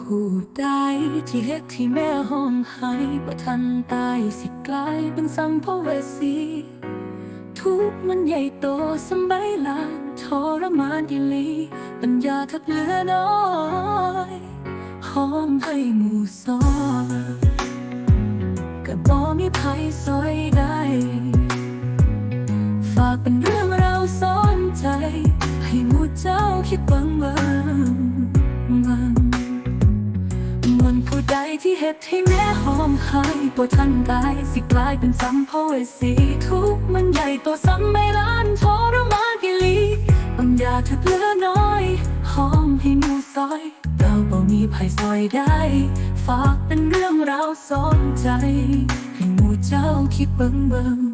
ผู้ใดที่เฮ็ดที่แม่ห้องให้บ่ทันตายสิกลายเป็นสัมภเวสีทุกมันใหญ่โตสำใบายลานทรมานอีหลีปัญญาทับเหลือน้อยหอมให้หมู่ซอยก็บ่มีภัยซอยได้ฝากเป็นเรื่องเราวสอนใจ ให้หมู่เจ้าคิดบังเบิ ที่เห็ดให้แม่หอมหายตัวทันตายสิกลายเป็นสัมภเวสีทุกมันใหญ่ตัวซ้ำไม่ล้านทรมานกิลีบางอยาเธอเหลือน้อย หอมให้หมูซอย เราบ่มีภัยซอยได้ ฝากเป็นเรื่องราวสอนใจ ให้หมูเจ้าคิดเบิ่งเบิ่ง